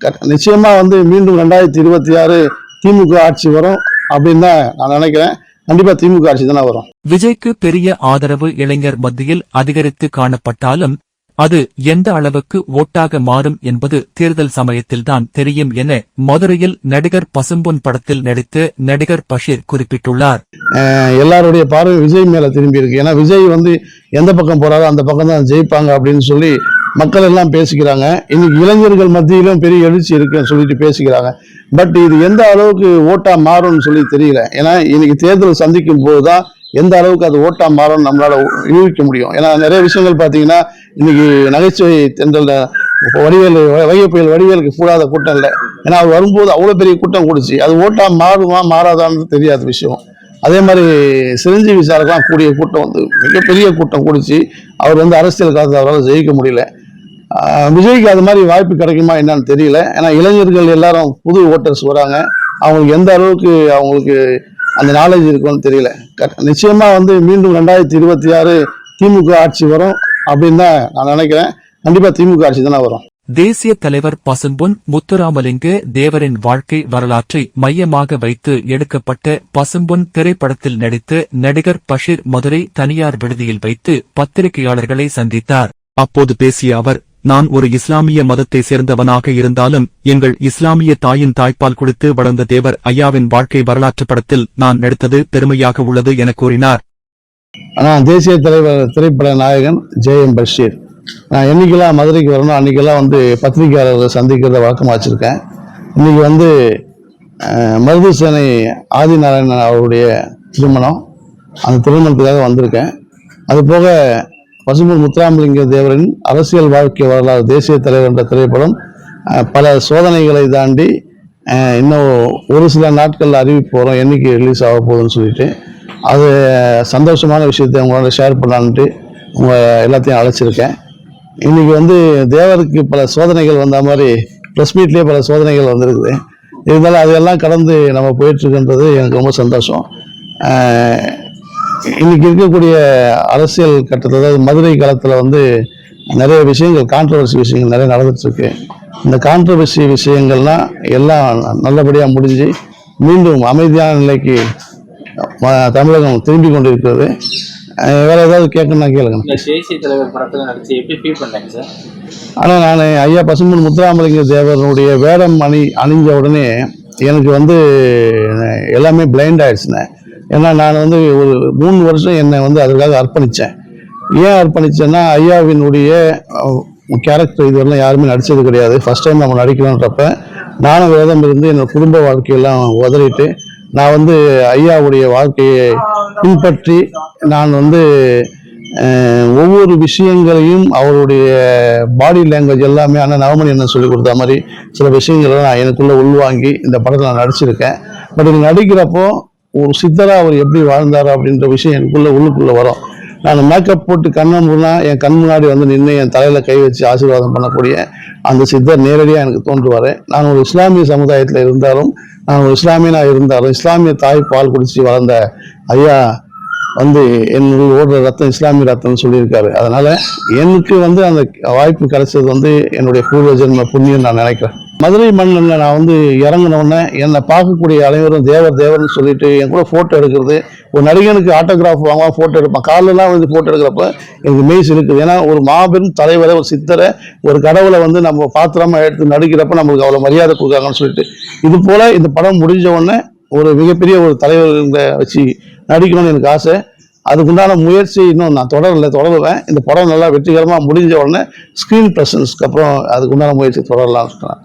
க- நிச்சயமா வந்து மீண்டும் ரெண்டாயிரத்தி இருபத்தி ஆறு திமுக ஆட்சி வரும் அப்படின்னு தான் நான் நினைக்கிறேன். கண்டிப்பா திமுக ஆட்சி தானே வரும். விஜய்க்கு பெரிய ஆதரவு இளைஞர் மத்தியில் அதிகரித்து காணப்பட்டாலும் அது எந்த அளவுக்கு ஓட்டாக மாறும் என்பது தேர்தல் சமயத்தில்தான் தெரியும் என மதுரையில் நடிகர் பசும்பொன் படத்தில் நடித்த நடிகர் பஷீர் குறிப்பிட்டுள்ளார். எல்லாருடைய பார்வை விஜய் மேல திரும்பி இருக்கு. ஏன்னா விஜய் வந்து எந்த பக்கம் போறாரோ அந்த பக்கம் தான் ஜெயிப்பாங்க அப்படின்னு சொல்லி மக்கள் எல்லாம் பேசிக்கிறாங்க. இன்னைக்கு இளைஞர்கள் மத்தியிலும் பெரிய எழுச்சி இருக்குன்னு சொல்லிட்டு பேசிக்கிறாங்க. பட் இது எந்த அளவுக்கு ஓட்டா மாறும்னு சொல்லி தெரியல. ஏன்னா இன்னைக்கு தேர்தல் சந்திக்கும் போது தான் எந்த அளவுக்கு அது ஓட்டா மாறும்னு நம்மளால யூகிக்க முடியும். ஏன்னா நிறைய விஷயங்கள் பார்த்தீங்கன்னா இன்னைக்கு நகைச்சுவை தென்றல் வடிவேல் வைகை புயல் வடிவேலுக்கு கூடாத கூட்டம் இல்லை. ஏன்னா அவர் வரும்போது அவ்வளோ பெரிய கூட்டம் கூடுச்சு. அது ஓட்டா மாறுமா மாறாதான்னு தெரியாத விஷயம். அதே மாதிரி சிரஞ்சீவி சாருக்கெல்லாம் கூடிய கூட்டம் வந்து மிகப்பெரிய கூட்டம் கூடிச்சு. அவர் வந்து அரசியல் காலத்தில் அவரால் ஜெயிக்க முடியல. விஜய்க்கு அது மாதிரி வாய்ப்பு கிடைக்குமா என்னன்னு தெரியல. ஏன்னா இளைஞர்கள் எல்லாரும் புது ஓட்டர்ஸ் வராங்க. அவங்களுக்கு எந்த அளவுக்கு அவங்களுக்கு அந்த நாலேஜ் இருக்குன்னு தெரியல. நிச்சயமாக நிச்சயமா வந்து மீண்டும் ரெண்டாயிரத்தி இருபத்தி ஆறு திமுக ஆட்சி வரும் அப்படின்னு தான் நான் நினைக்கிறேன். கண்டிப்பா திமுக ஆட்சி தானே வரும். தேசிய தலைவர் பசும்பொன் முத்துராமலிங்க தேவரின் வாழ்க்கை வரலாற்றை மையமாக வைத்து எடுக்கப்பட்ட பசும்பொன் திரைப்படத்தில் நடித்து நடிகர் பஷீர் மதுரை தனியார் விடுதியில் வைத்து பத்திரிகையாளர்களை சந்தித்தார். அப்போது பேசிய அவர் நான் ஒரு இஸ்லாமிய மதத்தை சேர்ந்தவனாக இருந்தாலும் எங்கள் இஸ்லாமிய தாயின் தாய்ப்பால் கொடுத்து வளர்ந்த தேவர் ஐயாவின் வாழ்க்கை வரலாற்று படத்தில் நான் நடித்தது பெருமையாக உள்ளது என கூறினார். ஆனால் தேசிய தலைவர் திரைப்பட நாயகன் ஜே எம் பஷீர். நான் என்னைக்கெல்லாம் மதுரைக்கு வரணும் அன்னைக்கெல்லாம் வந்து பத்திரிகையாளர்களை சந்திக்கிறத வழக்கமாக வச்சுருக்கேன். இன்னைக்கு வந்து அஹ், மருதுசேனை ஆதிநாராயணன் அவருடைய திருமணம். அந்த திருமணத்துக்காக வந்திருக்கேன். அது போக முத்துராமலிங்க தேவரின் அரசியல் வாழ்க்கை வரலாறு தேசிய தலைவர் என்ற திரைப்படம் பல சோதனைகளை தாண்டி இன்னும் ஒரு சில நாட்களில் அறிவிப்பு என்றைக்கு ரிலீஸ் ஆக போகுதுன்னு சொல்லிட்டு. அது சந்தோஷமான விஷயத்தை உங்களோட ஷேர் பண்ணலான்ட்டு உங்கள் எல்லாத்தையும் அழைச்சிருக்கேன். இன்னைக்கு வந்து தேவருக்கு பல சோதனைகள் வந்த மாதிரி ப்ரெஸ் மீட்லேயே பல சோதனைகள் வந்திருக்குது. இருந்தாலும் அதையெல்லாம் கடந்து நம்ம போயிட்டுருக்குன்றது எனக்கு ரொம்ப சந்தோஷம். இன்னைக்கு இருக்கக்கூடிய அரசியல் கட்டத்தில் அதாவது மதுரை காலத்தில் வந்து நிறைய விஷயங்கள் கான்ட்ரவர்சி விஷயங்கள் நிறைய நடந்துட்டுருக்கு. இந்த கான்ட்ரவர்சி விஷயங்கள்லாம் எல்லாம் நல்லபடியாக முடிஞ்சு மீண்டும் அமைதியான நிலைக்கு தமிழகம் திரும்பி கொண்டிருக்கிறது. அஹ் வேற ஏதாவது கேட்கணும்னா கேளுங்க. இந்த தேசிய தலைவர் படத்துல நடிச்சு எப்படி ஃபீல் பண்ணாங்க சார் ஆனால் நான் ஐயா பசும்பொன் முத்துராமலிங்க தேவருடைய வேடம் அணி அணிஞ்ச உடனே எனக்கு வந்து எல்லாமே பிளைண்ட் ஆயிடுச்சுனே ஏன்னா நான் வந்து ஒரு மூணு வருஷம் என்னை வந்து அதுக்காக அர்ப்பணித்தேன் ஏன் அர்ப்பணித்தேன்னா ஐயாவினுடைய கேரக்டர் இதுவரைலாம் யாருமே நடித்தது கிடையாது. ஃபர்ஸ்ட் டைம் நம்ம நடிக்கலான்றப்ப நானும் விரதம் இருந்து என்னோட குடும்ப வாழ்க்கையெல்லாம் உதறிட்டு நான் வந்து ஐயாவுடைய வாழ்க்கையை பின்பற்றி நான் வந்து ஒவ்வொரு விஷயங்களையும் அவருடைய பாடி லாங்குவேஜ் எல்லாமே ஆனால் நவமணி என்ன சொல்லி கொடுத்த மாதிரி சில விஷயங்களை நான் எனக்குள்ளே உள்வாங்கி இந்த படத்தில் நான் நடிச்சிருக்கேன். பட் இது நடிக்கிறப்போ ஒரு சித்தரா அவர் எப்படி வாழ்ந்தார் அப்படின்ற விஷயம் எனக்குள்ளே உள்ளுக்குள்ளே வரும். நான் மேக்கப் போட்டு கண்ணை முன்னா என் கண் முன்னாடி வந்து நின்று என் தலையில் கை வச்சு ஆசீர்வாதம் பண்ணக்கூடிய அந்த சித்தர் நேரடியாக எனக்கு தோன்றுவார். நான் ஒரு இஸ்லாமிய சமுதாயத்தில் இருந்தாலும் நான் ஒரு இஸ்லாமியனாக இருந்தாலும் இஸ்லாமிய தாய் பால் குடிச்சு வளர்ந்த ஐயா வந்து என்னுடைய ஓடுற ரத்தம் இஸ்லாமிய ரத்தம்னு சொல்லியிருக்காரு. அதனால் எனக்கு வந்து அந்த வாய்ப்பு கிடைச்சது வந்து என்னுடைய பூர்வ ஜென்ம புண்ணியம் நான் நினைக்கிறேன். மதுரை மண்ணில் நான் வந்து இறங்கினோடனே என்னை பார்க்கக்கூடிய அனைவரும் தேவர் தேவர்னு சொல்லிட்டு என் கூட ஃபோட்டோ எடுக்கிறது. ஒரு நடிகனுக்கு ஆட்டோகிராஃப் வாங்குவான் ஃபோட்டோ எடுப்பான். காலெல்லாம் வந்து ஃபோட்டோ எடுக்கிறப்ப எனக்கு மெய்ஸ் இருக்குது. ஏன்னா ஒரு மாபெரும் தலைவரை ஒரு சித்தரை ஒரு கடவுளை வந்து நம்ம பாத்திரமாக எடுத்து நடிக்கிறப்ப நம்மளுக்கு அவ்வளோ மரியாதை கொடுக்காங்கன்னு சொல்லிட்டு. இது போல் இந்த படம் முடிஞ்ச உடனே ஒரு மிகப்பெரிய ஒரு தலைவர்களை வச்சு நடிக்கணும்னு எனக்கு ஆசை. அதுக்குண்டான முயற்சி இன்னும் நான் தொடரல தொடருவேன். இந்த படம் நல்லா வெற்றிகரமாக முடிஞ்ச உடனே ஸ்க்ரீன் ப்ரெசன்ஸ்க்கு அப்புறம் அதுக்குண்டான முயற்சி தொடரலாம்னு சொன்னேன்